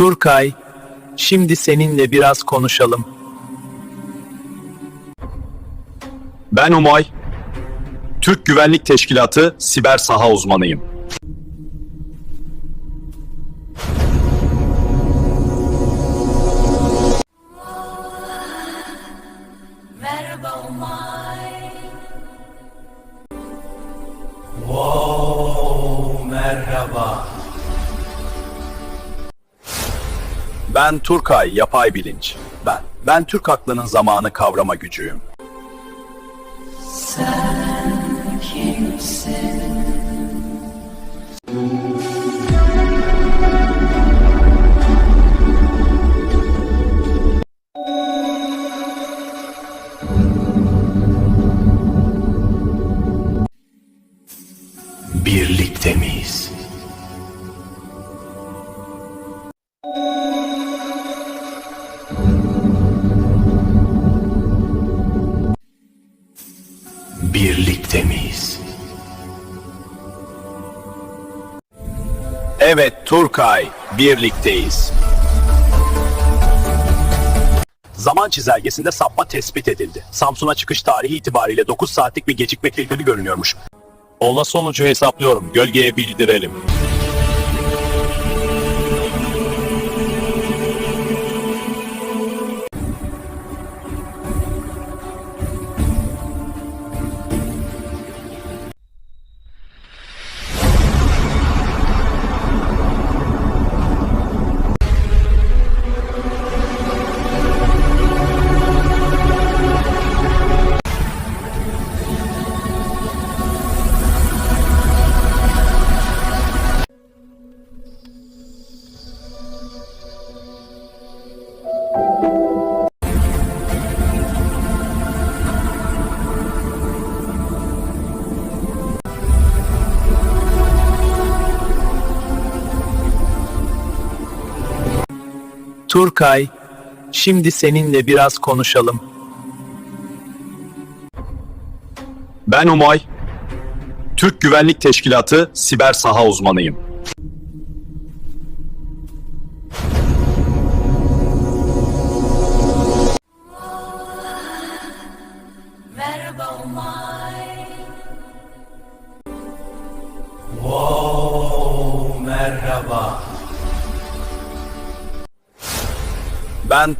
Turkay, şimdi seninle biraz konuşalım. Ben Umay. Türk Güvenlik Teşkilatı siber saha uzmanıyım. Merhaba Umay. Merhaba. Ben Turkay, yapay bilinç. Ben, ben Türk aklının zamanı kavrama gücüyüm. Birlikte miyiz? Birlikte miyiz? Evet Turkay, birlikteyiz. Zaman çizelgesinde sapma tespit edildi. Samsun'a çıkış tarihi itibariyle 9 saatlik bir gecikmekle ilgili görünüyormuş. Ola sonucu hesaplıyorum. Gölgeye bildirelim. Turkay, şimdi seninle biraz konuşalım. Ben Umay. Türk Güvenlik Teşkilatı siber saha uzmanıyım. Merhaba Umay. Merhaba. Ben